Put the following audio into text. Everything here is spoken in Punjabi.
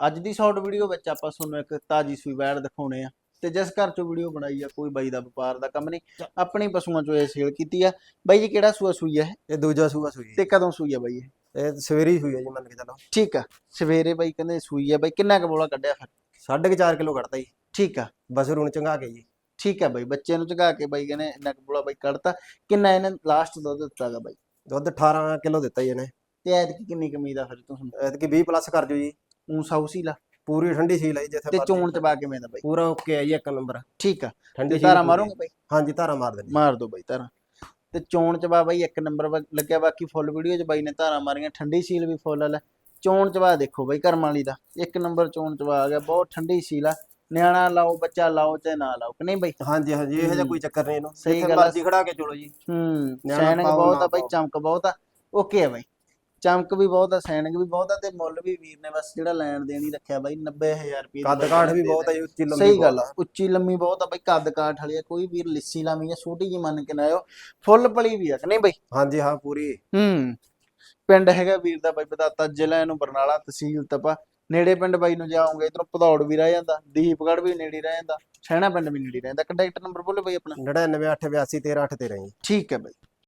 ਅੱਜ ਦੀ ਸ਼ਾਰਟ ਵੀਡੀਓ ਵਿੱਚ ਆਪਾਂ ਤੁਹਾਨੂੰ ਇੱਕ ਤਾਜੀ ਸੂਈ ਵੈੜ ਦਿਖਾਉਣੇ ਆ ਤੇ ਜਿਸ ਘਰ ਚੋਂ ਵੀਡੀਓ ਬਣਾਈ ਆ ਕੋਈ ਬਾਈ ਦਾ ਵਪਾਰ ਦਾ ਕੰਮ ਨਹੀਂ ਆਪਣੀ ਪਸ਼ੂਆਂ ਚੋਂ ਇਹ ਸੇਲ ਕੀਤੀ ਆ। ਬਾਈ ਜੀ ਕਿਹੜਾ ਸੂਆ ਸੂਈ ਆ ਇਹ? ਦੂਜਾ ਸੂਆ ਸੂਈ ਤੇ ਕਦੋਂ ਸੂਈ ਆ ਬਾਈ ਇਹ? ਇਹ ਸਵੇਰੇ ਹੀ ਸੂਈ ਹੈ ਜੀ ਮੰਨ ਕੇ ਚੱਲੋ। ਠੀਕ ਆ ਸਵੇਰੇ ਬਾਈ ਕਹਿੰਦੇ ਸੂਈ ਆ। ਬਾਈ ਕਿੰਨਾ ਕੁ ਬੋਲਾ ਕੱਢਿਆ ਫਿਰ? ਸਾਢੇ ਕੁ ਚਾਰ ਕਿਲੋ ਕੱਢਤਾ ਜੀ। ਠੀਕ ਆ। ਬਸ ਹੁਣ ਚੰਗਾ ਕੇ ਜੀ। ਠੀਕ ਆ ਬਾਈ ਬੱਚੇ ਨੂੰ ਝਗਾ ਕੇ ਬਾਈ ਕਹਿੰਦੇ ਇੰਨਾ ਕੁ ਬੋਲਾ ਬਾਈ ਕੱਢਤਾ। ਕਿੰਨਾ ਇਹਨੇ ਲਾਸਟ ਦੁੱਧ ਦਿੱਤਾਗਾ ਬਾਈ? ਦੁੱਧ 18 ਕਿਲੋ ਦਿੱਤਾ ਜੀ ਇਹਨੇ। ਤੇ ਐਤਕੀ ਕਿੰਨੀ ਕਮੀਦ ਆ ਫਿਰ ਤੁਸੀਂ ਐਤਕੀ 20 ਪਲੱਸ ਕਰ ਦਿਓ ਜੀ। ਊਂ ਸਾਊਸੀ ਲਾ ਪੂਰੀ ਠੰਡੀ ਸੀ ਲਈ ਜਿੱਥੇ ਤੇ। ਚੋਣ ਚ ਪਾ ਕੇ ਮੈਂ ਦਾ ਬਾਈ ਪੂਰਾ ਓਕੇ ਆ ਜੀ ਇੱਕ ਨੰਬਰ। ਠੀਕ ਆ। ਠੰਡੀ ਤੇ ਸੀਲ ਤਾਰਾ। ਮਾਰੋਗੇ ਬਾਈ? ਹਾਂਜੀ ਧਾਰਾ ਮਾਰ ਦੇਣੀ ਮਾਰ ਦੋ ਬਾਈ ਧਾਰਾ। ਤੇ ਚੋਣ ਚ ਬਾ ਬਾਈ ਇੱਕ ਨੰਬਰ ਵਾ- ਲੱਗਿਆ ਬਾਕੀ ਫੁੱਲ ਵੀਡੀਓ ਚ ਬਾਈ ਨੇ ਧਾਰਾ ਮਾਰੀਆਂ। ਠੰਡੀ ਸੀਲ ਵੀ ਫੁੱਲ ਲੈ। ਚੋਣ ਚ ਬਾ ਦੇਖੋ ਬਾਈ ਕਰਮ ਵਾਲੀ ਦਾ। ਇੱਕ ਨੰਬਰ ਚੋਣ ਚ ਬਾ ਆ ਗਿਆ ਬਹੁਤ ਠੰਡੀ ਸੀਲ ਆ। ਨਿਆਣਾ ਲਾਓ ਬੱਚਾ ਲਾਓ ਚਾਹੇ ਨਾ ਲਾਓ ਕਿ ਨਹੀਂ ਬਾਈ? ਹਾਂਜੀ ਹਾਂਜੀ ਇਹੋ ਜਿਹਾ। ਕੋਈ ਚੱਕਰ ਨਹੀਂ ਇਹਨੂੰ। ਸਹੀ ਗੱਲ ਆ। ਮਰਜ਼ੀ ਖੜਾ ਕੇ ਚਲੋ ਜੀ। ਹੂੰ ਪਾਓ, ਬਹੁਤ ਆ ਬਾਈ। ਚਮਕ ਬਹੁਤ ਆ। ਓਕੇ ਆ ਬਾਈ। ਚਮਕ ਵੀ ਬਹੁਤ ਆ ਸੈਨਿਕ ਵੀ ਬਹੁਤ ਆ ਤੇ ਮੁੱਲ ਵੀ ਵੀਰ ਨੇ ਬਸ ਜਿਹੜਾ ਲੈਣ ਦੇਣੀ ਰੱਖਿਆ ਬਾਈ 90000 ਰੁਪਏ ਕੱਦ ਕਾਠ ਵੀ ਬਹੁਤ ਹੈ ਜੀ ਉੱਚੀ ਲੰਬੀ ਸਹੀ ਗੱਲ ਆ ਉੱਚੀ ਲੰਮੀ ਬਹੁਤ ਆ ਬਾਈ ਕੱਦ ਕਾਠ ਵਾਲੀ ਆ ਕੋਈ ਵੀਰ ਲਿੱਸੀ ਲਾਵੀਂ ਜਾਂ ਛੋਟੀ ਜੀ ਮੰਨ ਕੇ ਨਾ ਆਇਓ ਫੁੱਲ ਪਲੀ ਵੀ ਆ ਕਿ ਨਹੀਂ ਬਾਈ? ਹਾਂਜੀ ਹਾਂ ਪੂਰੀ। ਹੂੰ ਪਿੰਡ ਹੈਗਾ ਵੀਰ ਦਾ ਬਾਈ ਬਦਾਤਾ ਜ਼ਿਲ੍ਹਾ ਇਹਨੂੰ ਬਰਨਾਲਾ ਤਹਿਸੀਲ ਤਪਾ ਨੇੜੇ ਪਿੰਡ ਬਾਈ ਨੂੰ ਜਾਓਗੇ ਇਧਰੋਂ ਭਦੌੜ ਵੀ ਰਹਿ ਜਾਂਦਾ ਦੀਪਗੜ੍ਹ ਵੀ ਨੇੜੇ ਰਹਿ ਜਾਂਦਾ ਸੈਣਾ ਪਿੰਡ ਵੀ ਨੇੜੇ ਰਹਿੰਦਾ ਕੰਟੈਕਟ ਨੰਬਰ ਬੋਲੇ ਬਾਈ ਆਪਣਾ। 99 882 13 8 13 ਜੀ। ਠੀਕ ਹੈ ਬਾਈ।